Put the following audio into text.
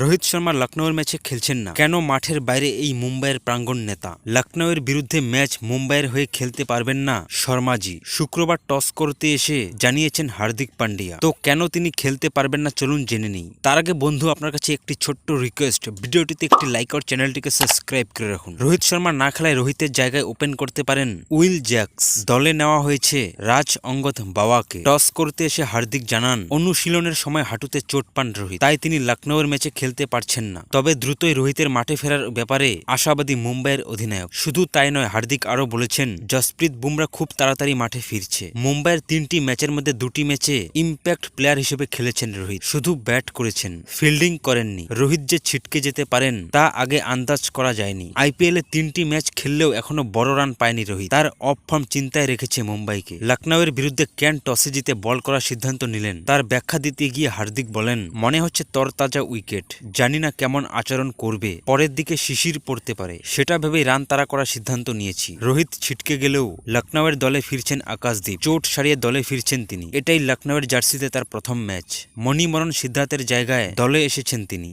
রোহিত শর্মা লখনৌয়ের ম্যাচে খেলছেন না। কেন মাঠের বাইরে এই মুম্বাইয়ের প্রাঙ্গণ নেতা? লখনৌয়ের বিরুদ্ধে ম্যাচ মুম্বাইয়ের হয়ে খেলতে পারবেন না শর্মাজি। শুক্রবার টস করতে এসে জানিয়েছেন হার্দিক পান্ডিয়া। তো কেন তিনি খেলতে পারবেন না চলুন জেনে নিই। তার আগে বন্ধু, আপনার কাছে একটি ছোট্ট রিকোয়েস্ট ভিডিওটিতে একটি লাইক আর চ্যানেলটিকে সাবস্ক্রাইব করে রাখুন। রোহিত শর্মা না খেলায় রোহিতের জায়গায় ওপেন করতে পারেন উইল জ্যাক্স। দলে নেওয়া হয়েছে রাজ অঙ্গদ বাওয়াকে। টস করতে এসে হার্দিক জানান, অনুশীলনের সময় হাঁটুতে চোট পান রোহিত। তাই তিনি লখনৌয়ের ম্যাচে খেলতে পারছেন না। তবে দ্রুতই রোহিতের মাঠে ফেরার ব্যাপারে আশাবাদী মুম্বাইয়ের অধিনায়ক। শুধু তাই নয়, হার্দিক আরও বলেছেন, জসপ্রীত বুমরা খুব তাড়াতাড়ি মাঠে ফিরছে। মুম্বাইয়ের তিনটি ম্যাচের মধ্যে দুটি ম্যাচে ইম্প্যাক্ট প্লেয়ার হিসেবে খেলেছেন রোহিত। শুধু ব্যাট করেছেন, ফিল্ডিং করেননি। রোহিত যে ছিটকে যেতে পারেন, তা আগে আন্দাজ করা যায়নি। আইপিএল তিনটি ম্যাচ খেললেও এখনও বড় রান পায়নি রোহিত। তার অফ ফর্ম চিন্তায় রেখেছে মুম্বাইকে। লখনৌয়ের বিরুদ্ধে ক্যান টসে জিতে বল করার সিদ্ধান্ত নিলেন, তার ব্যাখ্যা দিতে গিয়ে হার্দিক বলেন, মনে হচ্ছে তরতাজা উইকেট। জানি না কেমন আচরণ করবে, পরের দিকে শিশির পড়তে পারে। সেটা ভেবেই রান তারা করার সিদ্ধান্ত নিয়েছি। রোহিত ছিটকে গেলেও লখনৌয়ের দলে ফিরছেন আকাশদীপ। চোট সারিয়ে দলে ফিরছেন তিনি। এটাই লখনৌয়ের জার্সিতে তার প্রথম ম্যাচ। মণিমরণ সিদ্ধার্থের জায়গায় দলে এসেছেন তিনি।